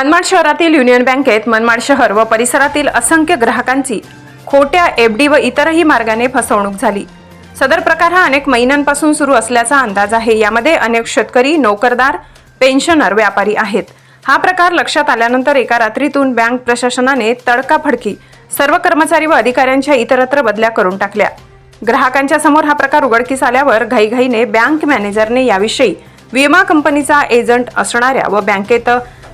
मनमाड शहरातील युनियन बँकेत मनमाड शहर व परिसरातील असंख्य ग्राहकांची खोट्या एफडी व इतरही मार्गाने फसवणूक झाली. सदर प्रकार हा अनेक महिन्यांपासून सुरू असल्याचा अंदाज आहे. यामध्ये अनेक शेतकरी नोकरदार पेन्शनर व्यापारी आहेत. हा प्रकार लक्षात आल्यानंतर एका रात्रीतून बँक प्रशासनाने तडकाफडकी सर्व कर्मचारी व अधिकाऱ्यांच्या इतरत्र बदल्या करून टाकल्या. ग्राहकांच्या समोर हा प्रकार उघडकीस आल्यावर घाईघाईने बँक मॅनेजरने याविषयी विमा कंपनीचा एजंट असणाऱ्या व बँकेत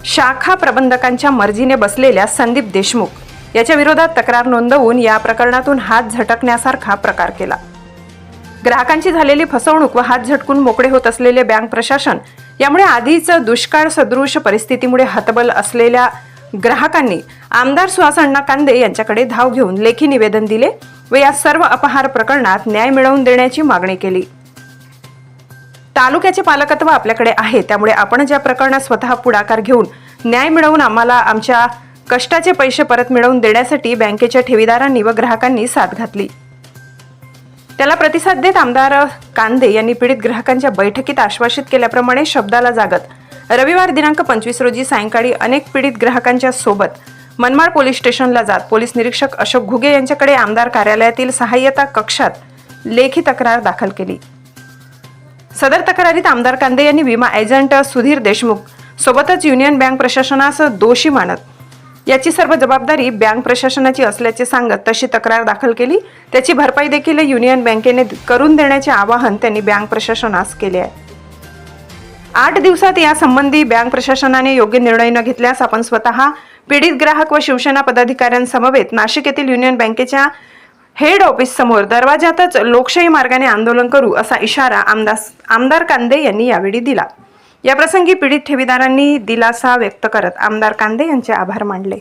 शाखा प्रबंधकांच्या मर्जीने बसलेल्या संदीप देशमुख याच्या विरोधात तक्रार नोंदवून या प्रकरणातून हात झटकण्यासारखा प्रकार केला. ग्राहकांची झालेली फसवणूक व हात झटकून मोकळे होत असलेले बँक प्रशासन यामुळे आधीच दुष्काळ सदृश परिस्थितीमुळे हतबल असलेल्या ग्राहकांनी आमदार सुहास अण्णा कांदे यांच्याकडे धाव घेऊन लेखी निवेदन दिले व या सर्व अपहार प्रकरणात न्याय मिळवून देण्याची मागणी केली. तालुक्याचे पालकत्व आपल्याकडे आहे त्यामुळे आपण ज्या प्रकरणात स्वतः पुढाकार घेऊन न्याय मिळवून आम्हाला आमच्या कष्टाचे पैसे परत मिळवून देण्यासाठी बँकेच्या ठेवीदारांनी व ग्राहकांनी साथ घातली. त्याला प्रतिसाद देत आमदार कांदे यांनी पीडित ग्राहकांच्या बैठकीत आश्वासित केल्याप्रमाणे शब्दाला जागत रविवार दिनांक पंचवीस रोजी सायंकाळी अनेक पीडित ग्राहकांच्या सोबत मनमाड पोलीस स्टेशनला जात पोलीस निरीक्षक अशोक घुगे यांच्याकडे आमदार कार्यालयातील सहाय्यता कक्षात लेखी तक्रार दाखल केली. सदर तक्रारीत आमदार कांदे यांनी विमा एजंट सुधीर देशमुख सोबतच युनियन बँक प्रशासनास दोषी मानत. याची सर्व जबाबदारी बँक प्रशासनाची असल्याचे सांगत तशी तक्रार दाखल केली. त्याची भरपाई देखील युनियन बँकेने करून देण्याचे आवाहन त्यांनी बँक प्रशासनास केले आहे. आठ दिवसात यासंबंधी बँक प्रशासनाने योग्य निर्णय न घेतल्यास आपण स्वतः पीडित ग्राहक व शिवसेना पदाधिकाऱ्यांसमवेत नाशिक येथील युनियन बँकेच्या हेड ऑफिस समोर दरवाजातच लोकशाही मार्गाने आंदोलन करू असा इशारा आमदार आमदार कांदे यांनी यावेळी दिला. याप्रसंगी पीडित ठेवीदारांनी दिलासा व्यक्त करत आमदार कांदे यांचे आभार मानले.